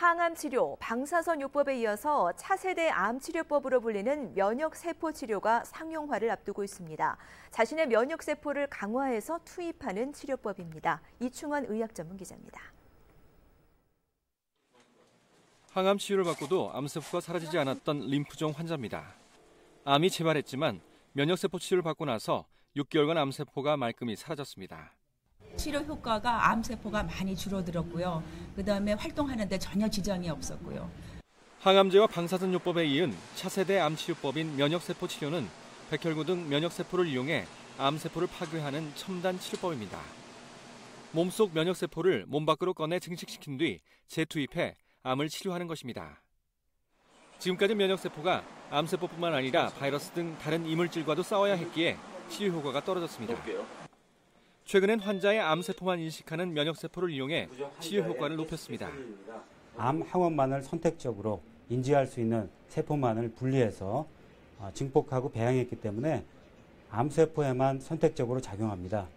항암 치료, 방사선 요법에 이어서 차세대 암 치료법으로 불리는 면역 세포 치료가 상용화를 앞두고 있습니다. 자신의 면역 세포를 강화해서 투입하는 치료법입니다. 이충원 의학 전문 기자입니다. 항암 치료를 받고도 암세포가 사라지지 않았던 림프종 환자입니다. 암이 재발했지만 면역세포 치료를 받고 나서 6개월간 암세포가 말끔히 사라졌습니다. 치료 효과가 암세포가 많이 줄어들었고요. 그 다음에 활동하는데 전혀 지장이 없었고요. 항암제와 방사선요법에 이은 차세대 암치료법인 면역세포 치료는 백혈구 등 면역세포를 이용해 암세포를 파괴하는 첨단 치료법입니다. 몸속 면역세포를 몸 밖으로 꺼내 증식시킨 뒤 재투입해 암을 치료하는 것입니다. 지금까지 면역세포가 암세포뿐만 아니라 바이러스 등 다른 이물질과도 싸워야 했기에 치료 효과가 떨어졌습니다. 최근엔 환자의 암세포만 인식하는 면역세포를 이용해 치료 효과를 높였습니다. 암 항원만을 선택적으로 인지할 수 있는 세포만을 분리해서 어, 증폭하고 배양했기 때문에 암세포에만 선택적으로 작용합니다.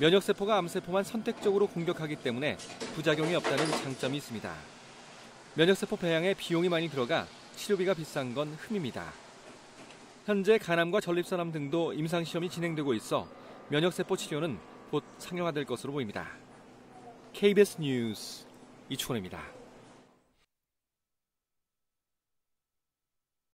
면역세포가 암세포만 선택적으로 공격하기 때문에 부작용이 없다는 장점이 있습니다. 면역세포 배양에 비용이 많이 들어가 치료비가 비싼 건 흠입니다. 현재 간암과 전립선암 등도 임상시험이 진행되고 있어 면역세포 치료는 곧 상용화될 것으로 보입니다. KBS 뉴스 이충원입니다.